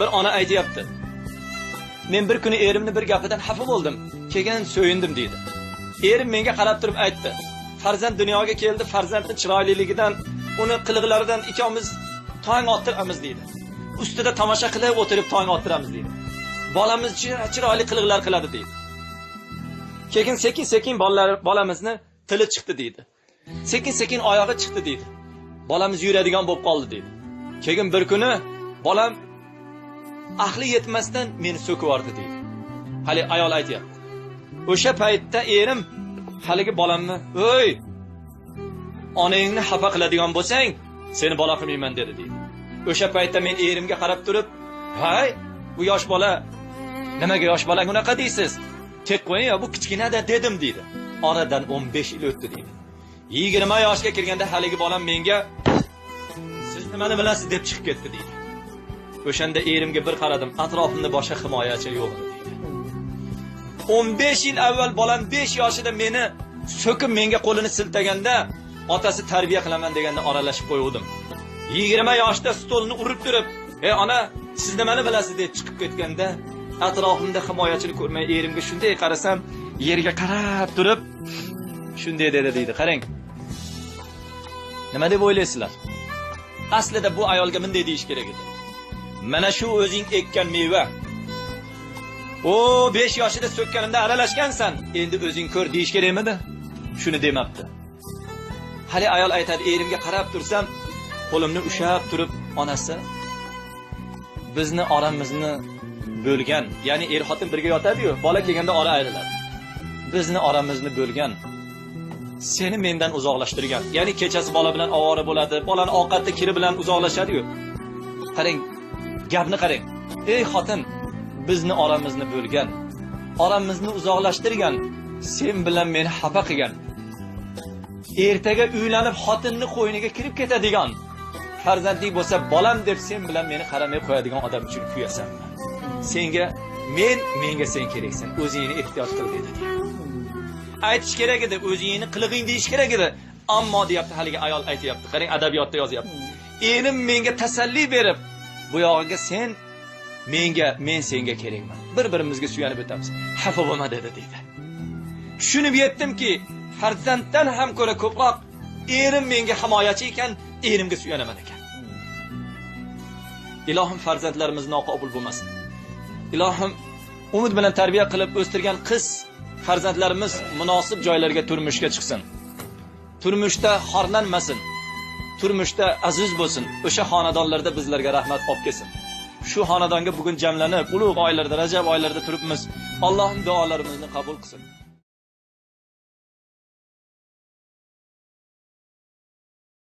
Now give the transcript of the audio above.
bir ona aytyapti. Men bir kuni erimni bir gapidan xafa bo'ldim keyin so'yindim deydi. Erim menga qarab turib aytdi farzand dunyoga keldi farzandni chiroyliligidan uni qiliqlaridan ikkovimiz tong ottiramiz deydi. Ustida tomosha qilib o'tirib tong ottiramiz deydi. Bolamiz chiroyli qiliqlar qiladi deydi. Keyin sekin sekin bolalar bolamizni tili chiqdi deydi. Sekin sekin oyog'i chiqdi deydi. Bolamiz yuradigan bo'lib qoldi deydi. Keyin bir kuni bolam ahli yetmasdan meni so'kib yubordi deydi. Hali ayol aytyapti. O'sha paytda erim haligi bolamni o'y onangni xafa qiladigan bo'lsang seni bola qilmayman dedi deydi. O'sha paytda men erimga qarab turib hay bu yosh bola nimaga yosh bola unaqa deysiz? Tek qo'ying yo bu kichkinada dedim deydi. Oradan 15 yil o'tdi deydi. Yigirma yoshga kirganda haligi bolam menga siz nimani bilasiz? deb chiqib ketdi deydi. O'shanda erimga bir qaradim atrofimda boshqa himoyachi yo'q. O'n besh 15 yil avval bolam 5 yoshida meni so'kib menga qo'lini siltaganda otasi tarbiya qilaman deganda oralashib qo'yuvdim. 20 yoshda stolni urib turib ey ona siz nimani bilasiz? deb chiqib ketganda atrofimda himoyachilik ko'rmay erimga shunday qarasam yerga qarab turib shunday dedi deydi qarang. Nima deb o'ylaysizlar? Aslida bu ayolga bunday deyish kerak edi. Mana shu o'zing ekkan meva. O 5 yoshida so'kkanimda aralashgansan. Endi o'zing ko'r deyish kerakmidi? Shuni demabdi hali ayol aytadi erimga qarab tursam qo'limni ushlab turib onasi bizni oramizni bo'lgan ya'ni er xotin birga yotadiyu bola kelganda ora ayriladi. Bizni oramizni bo'lgan seni mendan uzoqlashtirgan ya'ni kechasi bola bilan ovora bo'ladi bolani ovqatda kiri bilan uzoqlashadiyu. Qarang gapni qarang. Ey xotin bizni oramizni bo'lgan oramizni uzoqlashtirgan sen bilan meni xafa qilgan. Ertaga uylanib xotinni qo'yniga kirib ketadigan farzandli bo'lsa bolam deb sen bilan meni qaramay qo'yadigan odam uchun kuyasan. Senga men menga sen keraksan o'zingni ehtiyot qil dedi. Aytish kerak edi o'zingni qilig'ing deyish kerak edi. Ammo deyapti haligi ayol aytyapti qarang adabiyotda yozyapti. Erim menga tasalli berib bu yog'iga sen menga men senga kerakman. Bir birimizga suyanib o'tamiz. Xafa bo'lma dedi deydi. Tushunib yetdimki farzanddan ham ko'ra ko'proq erim menga himoyachi ekan erimga suyanaman ekan. Ilohim farzandlarimiz noqobil bo'lmasin. Ilohim umid bilan tarbiya qilib o'stirgan qiz farzandlarimiz munosib joylarga turmushga chiqsin. Turmushda xorlanmasin. Turmushda aziz bo'lsin. O'sha xonadonlarda bizlarga rahmat olib kelsin. Shu xonadonga bugun jamlanib ulug' oylarda rajab oylarida turibmiz. Allohim duolarimizni qabul qilsin.